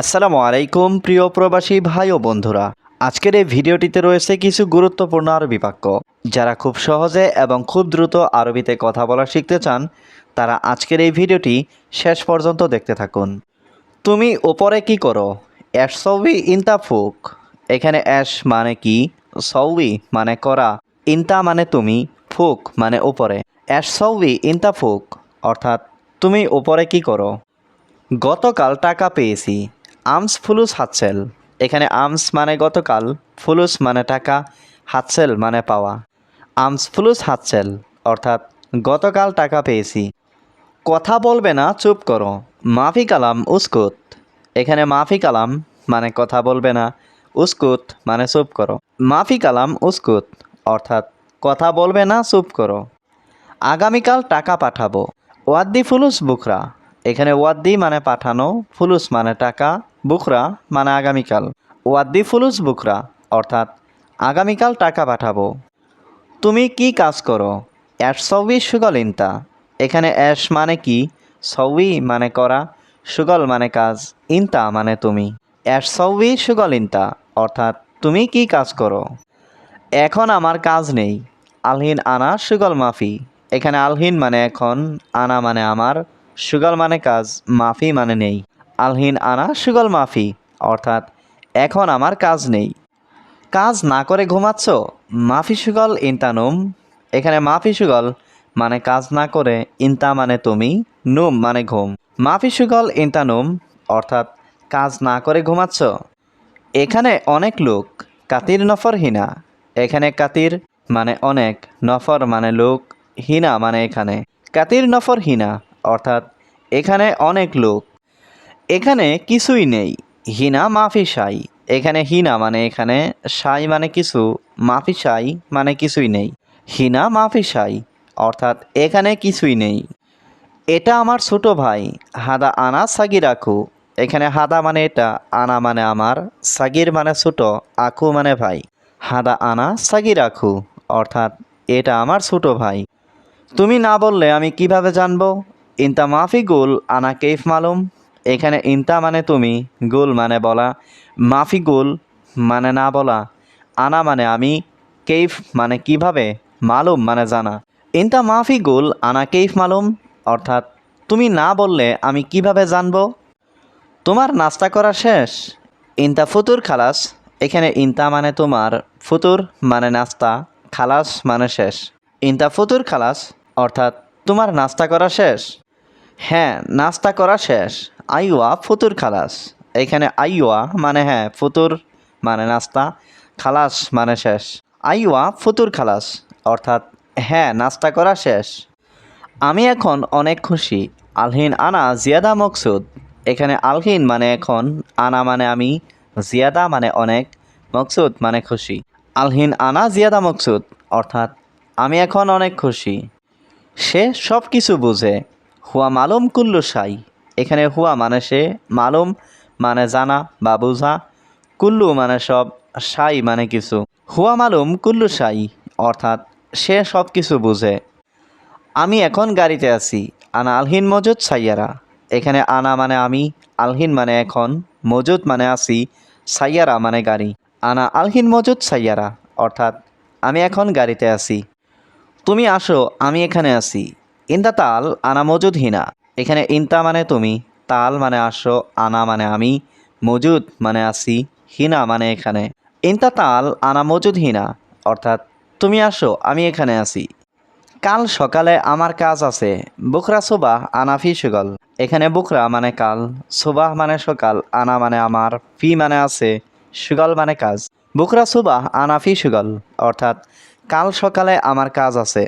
আসসালামু আলাইকুম, প্রিয় প্রবাসী ভাই ও বন্ধুরা। আজকের এই ভিডিওটিতে রয়েছে কিছু গুরুত্বপূর্ণ আরবি বাক্য। যারা খুব সহজে এবং খুব দ্রুত আরবিতে কথা বলা শিখতে চান, তারা আজকের এই ভিডিওটি শেষ পর্যন্ত দেখতে থাকুন। তুমি ওপরে কি করো? অ্যাশ সৌবি ইনতা ফুক। এখানে অ্যাশ মানে কি? সৌবি মানে করা। ইনতা মানে তুমি, ফুক মানে ওপরে অ্যাশ সৌবি ইনতা ফুক, অর্থাৎ তুমি ওপরে কি করো? গতকাল টাকা পেয়েছি। আমস ফুলুস হাতসেল। এখানে আমস মানে গতকাল, ফুলুস মানে টাকা, হাতসেল মানে পাওয়া। আমস ফুলুস হাতসেল, অর্থাৎ গতকাল টাকা পেয়েছি। কথা বলবে না, চুপ করো। মাফি কালাম, উস্কুত। এখানে মাফি কালাম মানে কথা বলবে না, উস্কুত মানে চুপ করো। মাফি কালাম, উস্কুত, অর্থাৎ কথা বলবে না, চুপ করো। আগামীকাল টাকা পাঠাবো। ওয়াদ্দি ফুলুস বুখরা। এখানে ওয়াদ্দি মানে পাঠানো, ফুলুস মানে টাকা বুখরা মানে আগামীকাল। ওয়াদ্দি ফুলুস বুকরা অর্থাৎ আগামীকাল টাকা পাঠাবো। তুমি কি কাজ করো? অ্যাশ সৌবি সুগল ইনতা। এখানে অ্যাশ মানে কি? সৌবি মানে করা, সুগল মানে কাজ, ইনতা মানে তুমি। অ্যাশ সৌবি সুগল ইনতা, অর্থাৎ তুমি কি কাজ করো? এখন আমার কাজ নেই। আলহিন আনা সুগল মাফি। এখানে আলহিন মানে এখন, আনা মানে আমার, সুগল মানে কাজ, মাফি মানে নেই। আলহিন আনা সুগল মাফি, অর্থাৎ এখন আমার কাজ নেই। কাজ না করে ঘুমাচ্ছ? মাফি সুগল ইন্তানুম এখানে মাফি সুগল মানে কাজ না করে, ইন্তা মানে তুমি, নুম মানে ঘুম। মাফি সুগল ইন্তানুম অর্থাৎ কাজ না করে ঘুমাচ্ছ। এখানে অনেক লোক, কাতির নফর হিনা। এখানে কাতির মানে অনেক, নফর মানে লোক, হিনা মানে এখানে। কাতির নফর হিনা, অর্থাৎ এখানে অনেক লোক এখানে কিছুই নেই। হিনা মাফি সাই। এখানে হিনা মানে এখানে সাই মানে কিছু, মাফি সাই মানে কিছুই নেই। হিনা মাফি সাই, অর্থাৎ এখানে কিছুই নেই। এটা আমার ছোট ভাই, হাদা আনা সাগির আখু এখানে হাদা মানে এটা, আনা মানে আমার, সাগির মানে ছোট আখু মানে ভাই। হাদা আনা সাগির আখু অর্থাৎ এটা আমার ছোট ভাই। তুমি না বললে আমি কীভাবে জানব? ইনতা মাফি গুল আনা কেফ মালুম? এখানে ইনতা মানে তুমি, গুল মানে বলা, মাফি গুল মানে না বলা, আনা মানে আমি, কেইফ মানে কীভাবে, মালুম মানে জানা। ইনতা মাফি গুল, আনা কেইফ মালুম, অর্থাৎ তুমি না বললে আমি কীভাবে জানব? তোমার নাস্তা করা শেষ? ইনতা ফুতুর খালাস, এখানে ইনতা মানে তোমার, ফুতুর মানে নাস্তা, খালাস মানে শেষ। ইনতা ফুতুর খালাস, অর্থাৎ তোমার নাস্তা করা শেষ? হ্যাঁ নাস্তা করা শেষ। আইওয়া, ফুতুর খালাস। এখানে আইওয়া মানে হ্যাঁ ফুতুর মানে নাস্তা, খালাস মানে শেষ। আইওয়া, ফুতুর খালাস, অর্থাৎ হ্যাঁ নাস্তা করা শেষ। আমি এখন অনেক খুশি। আলহিন, আনা, জিয়াদা, মকসুদ। এখানে আলহিন মানে এখন, আনা মানে আমি, জিয়াদা মানে অনেক, মকসুদ মানে খুশি। আলহিন, আনা, জিয়াদা, মকসুদ, অর্থাৎ আমি এখন অনেক খুশি। সে সব কিছু বুঝে। হুয়া মালুম কুল্লু সাই এখানে হুয়া মানে সে মালুম মানে জানা বা বোঝা। কুল্লু মানে সব, সাই মানে কিছু। হুয়া মালুম, কুল্লু সাই, অর্থাৎ সে সব কিছু বুঝে। আমি এখন গাড়িতে আছি, আনা আলহিন মজুদ সাইয়ারা। এখানে আনা মানে আমি, আলহিন মানে এখন, মজুদ মানে আছি, সাইয়ারা মানে গাড়ি। আনা আলহিন মজুদ সাইয়ারা, অর্থাৎ আমি এখন গাড়িতে আছি। তুমি আসো, আমি এখানে আছি। ইন্দা তাল, আনা মজুদ হিনা। এখানে ইনতা মানে তুমি, তাল মানে আসো, আনা মানে আমি, মজুদ মানে আছি হিনা মানে এখানে। ইনতা তাল, আনা, মজুদ, হিনা, অর্থাৎ তুমি আসো, আমি এখানে আছি কাল সকালে আমার কাজ আছে বুকরা সোবাহ, আনা ফি সুগল। এখানে বুকরা মানে কাল, সোবাহ মানে সকাল, আনা মানে আমার, ফি মানে আছে, সুগল মানে কাজ। বুকরা সুবাহ, আনা ফি সুগল, অর্থাৎ কাল সকালে আমার কাজ আছে।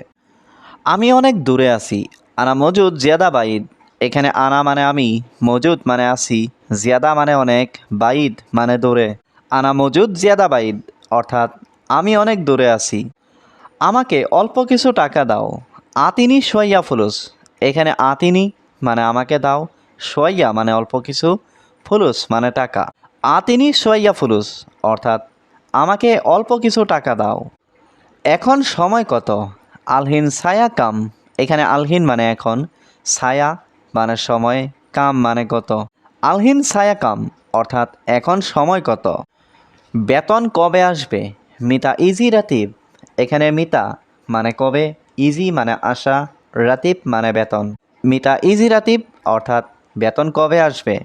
আমি অনেক দূরে আছি, আনা, মজুদ, জিয়াদা, বাইদ। এখানে আনা মানে আমি, মজুদ মানে আছি জিয়াদা মানে অনেক, বাইদ মানে দূরে। আনা মজুদ, জিয়াদা বাইদ, অর্থাৎ আমি অনেক দূরে আছি। আমাকে অল্প কিছু টাকা দাও, আতিনি সোয়াইয়া ফুলুস। এখানে আতিনি মানে আমাকে দাও, সোয়াইয়া মানে অল্প কিছু, ফুলুস মানে টাকা। আতিনি সোয়াইয়া ফুলুস, অর্থাৎ আমাকে অল্প কিছু টাকা দাও। এখন সময় কত? আলহিন ছায়া কাম। এখানে আলহিন মানে এখন, ছায়া মানে সময়, কাম মানে কত? আলহিন ছায়া কাম, অর্থাৎ এখন সময় কত? বেতন কবে আসবে? মিতা ইজি রাতিব। এখানে মিতা মানে কবে? ইজি মানে আশা, রাতিব মানে বেতন। মিতা ইজি রাতিব, অর্থাৎ বেতন কবে আসবে?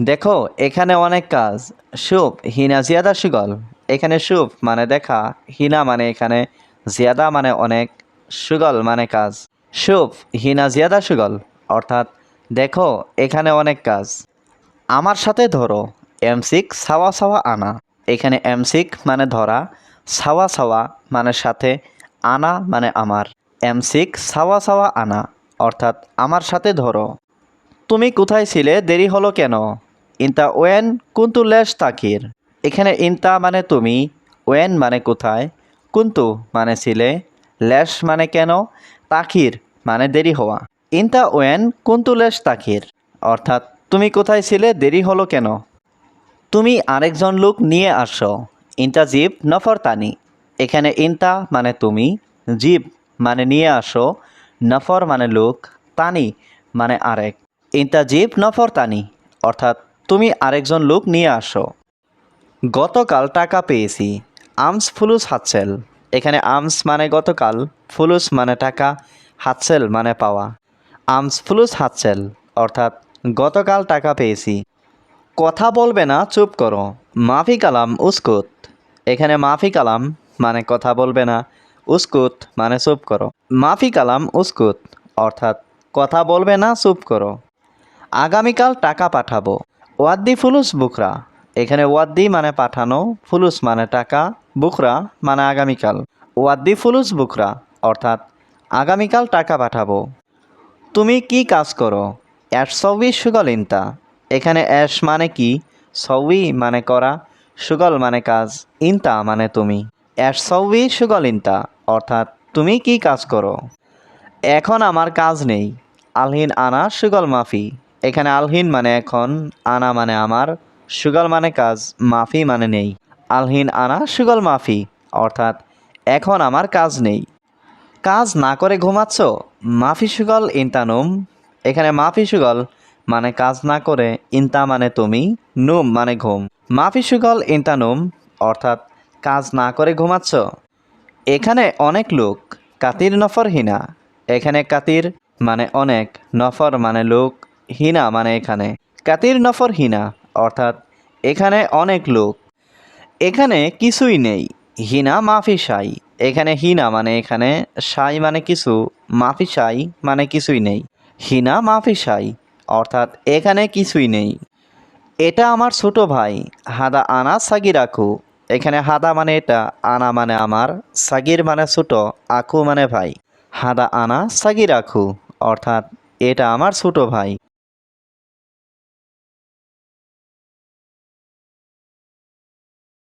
দেখো, এখানে অনেক কাজ। শুভ, হিনা, জিয়াদা, সুগল। এখানে শুভ মানে দেখা, হিনা মানে এখানে, জিয়াদা মানে অনেক, সুগল মানে কাজ। শুভ, হিনা, জিয়াদা, সুগল। অর্থাৎ দেখো, এখানে অনেক কাজ। আমার সাথে ধরো এমসিক সাওয়া সাওয়া আনা। এখানে এমসিক মানে ধরা, সাওয়া সাওয়া মানে সাথে, আনা মানে আমার। এমসিক সাওয়া সাওয়া আনা, অর্থাৎ আমার সাথে ধরো। তুমি কোথায় ছিলে, দেরি হলো কেন? ইনতা ওয়েন কুন্তু লেশ তাকির। এখানে ইনতা মানে তুমি, ওয়েন মানে কোথায়, কুন্তু মানে ছিলে, লেশ মানে কেন, তাকির মানে দেরি হওয়া। ইনতা ওয়েন কুন্তু লেশ তাকির অর্থাৎ, তুমি কোথায় ছিলে, দেরি হলো কেন? তুমি আরেকজন লোক নিয়ে আসো। ইনতা জীব নফর তানি। এখানে ইনতা মানে তুমি, জীব মানে নিয়ে আসো, নফর মানে লোক, তানি মানে আরেক। ইনতা জীব নফর তানি, অর্থাৎ, তুমি আরেকজন লোক নিয়ে আসো। গতকাল টাকা পেয়েছি, আমস ফুলুস হাতসেল। এখানে আমস মানে গতকাল, ফুলুস মানে টাকা, হাতসেল মানে পাওয়া। আমস ফুলুস হাতসেল অর্থাৎ গতকাল টাকা পেয়েছি। কথা বলবে না, চুপ করো। মাফি কালাম উস্কুত। এখানে মাফি কালাম মানে কথা বলবে না, উস্কুত মানে চুপ করো। মাফি কালাম উস্কুত, অর্থাৎ কথা বলবে না, চুপ করো। আগামীকাল টাকা পাঠাবো। ওয়াদ্দি ফুলুস বুকরা এখানে ওয়াদ্দি মানে পাঠানো, ফুলুস মানে টাকা বুকরা মানে আগামীকাল। ওয়াদ্দি ফুলুস বুকরা অর্থাৎ আগামীকাল টাকা পাঠাবো। তুমি কি কাজ করো? অ্যাশ সবই সুগল ইনতা। এখানে অ্যাশ মানে কি? সবই মানে করা, সুগল মানে কাজ, ইনতা মানে তুমি। অ্যাশ সবই সুগল ইনতা, অর্থাৎ তুমি কি কাজ করো? এখন আমার কাজ নেই। আলহিন আনা, সুগল মাফি। এখানে আলহিন মানে এখন, আনা মানে আমার, সুগল মানে কাজ, মাফি মানে নেই। আলহিন আনা, সুগল মাফি, অর্থাৎ এখন আমার কাজ নেই। কাজ না করে ঘুমাচ্ছ? মাফি সুগল, ইন্তানুম। এখানে মাফি সুগল মানে কাজ না করে, ইন্তা মানে তুমি, নুম মানে ঘুম। মাফি সুগল, ইন্তানুম অর্থাৎ কাজ না করে ঘুমাচ্ছ। এখানে অনেক লোক, কাতির নফর হিনা। এখানে কাতির মানে অনেক, নফর মানে লোক, হিনা মানে এখানে। কাতির নফর হিনা অর্থাৎ এখানে অনেক লোক। এখানে কিছুই নেই, হিনা মাফি সাই। এখানে হিনা মানে এখানে সাই মানে কিছু, মাফি সাই মানে কিছুই নেই। হিনা, মাফি সাই, অর্থাৎ এখানে কিছুই নেই। এটা আমার ছোট ভাই, হাদা আনা সাগির আখু এখানে হাদা মানে এটা, আনা মানে আমার, সাগির মানে ছোট আখু মানে ভাই। হাদা আনা সাগির আখু অর্থাৎ এটা আমার ছোট ভাই।